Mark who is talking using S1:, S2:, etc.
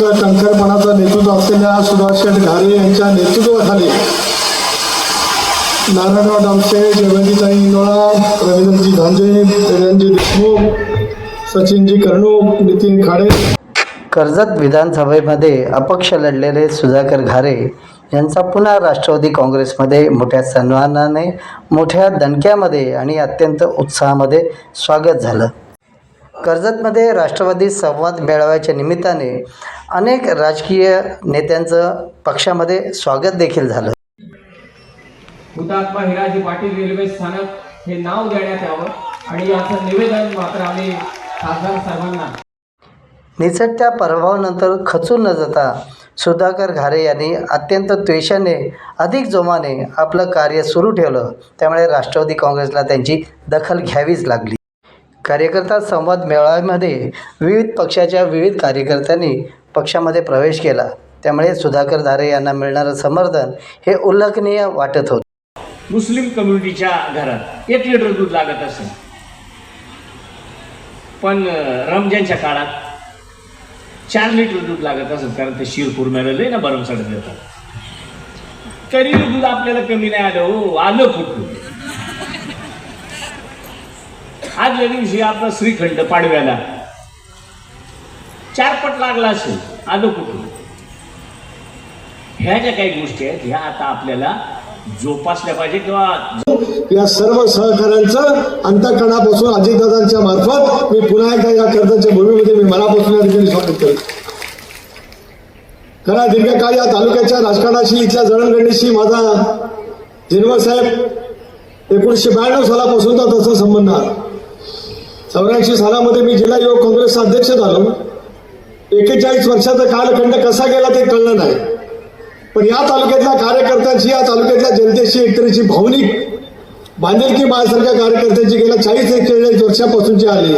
S1: प्रकारचं टंकरपणाचं नेतृत्व असलेल्या सुभाष शेठ घारे यांच्या नेतृत्वाखाली नारायणराव डामसे जयवंतीताई इंदोळा रवींद्रजी धांजे रणजी देशमुख सचिनजी कर्णूक नितीन खाडे.
S2: कर्जत विधानसभेमध्ये अपक्ष लढलेले सुधाकर घारे यांचा पुन्हा राष्ट्रवादी काँग्रेसमध्ये मोठ्या सन्मानाने मोठ्या दणक्यामध्ये आणि अत्यंत उत्साहामध्ये स्वागत झालं. कर्जतमध्ये राष्ट्रवादी संवाद मेळाव्याच्या निमित्ताने अनेक राजकीय नेत्यांचं पक्षामध्ये स्वागत देखील झालं.
S3: हुतात्मा हिराजी पाटील रेल्वे स्थानक हे नाव देण्यात यावं आणि याचं निवेदन मात्र आम्ही खासदार साहेबांना.
S2: निसटत्या पराभवानंतर खचून न जाता सुधाकर घारे यांनी अत्यंत त्वेषाने अधिक जोमाने आपलं कार्य सुरू ठेवलं. त्यामुळे राष्ट्रवादी काँग्रेसला त्यांची दखल घ्यावीच लागली. कार्यकर्ता संवाद मेळाव्यामध्ये विविध पक्षाच्या विविध कार्यकर्त्यांनी पक्षामध्ये प्रवेश केला. त्यामुळे सुधाकर धारे यांना मिळणारं समर्थन हे उल्लेखनीय वाटत होतं.
S4: मुस्लिम कम्युनिटीच्या घरात एक लिटर दूध लागत असेल. पण रमजानच्या काळात चार लिटर दूध लागत असेल कारण ते शिरपूर मिळालं ना भरमसाठ देतात. तरी दूध आपल्याला कमी नाही आलं हो आलं कुठून आदल्या दिवशी आपला श्रीखंड पाडव्याला. चारपट लागला असेल आलं कुठून? ह्या ज्या काही गोष्टी आहेत ह्या आता आपल्याला जोपासल्या पाहिजे किंवा
S1: या सर्व सहकाऱ्यांचं अंतकणापासून अजितदादांच्या मार्फत मी पुन्हा एकदा या कर्जाच्या भूमीमध्ये मी मनापासून या ठिकाणी स्वागत करतो. खरा दीर्घकाळ या तालुक्याच्या राजकारणाशी इथल्या जळणघडणीशी माझा साहेब एकोणीसशे ब्याण्णव सालापासूनचा तसा संबंध आहे. चौऱ्याऐंशी सालामध्ये मी जिल्हा युवक काँग्रेसचा अध्यक्ष झालो. एकेचाळीस वर्षाचा कालखंड कसा गेला ते कळलं नाही. पण या तालुक्यातल्या कार्यकर्त्यांची या तालुक्यातल्या जनतेशी एकतरीची भावनिक बांधिलकी माझ्यासारख्या कार्यकर्त्यांची गेल्या चाळीस एक वर्षापासूनची आली.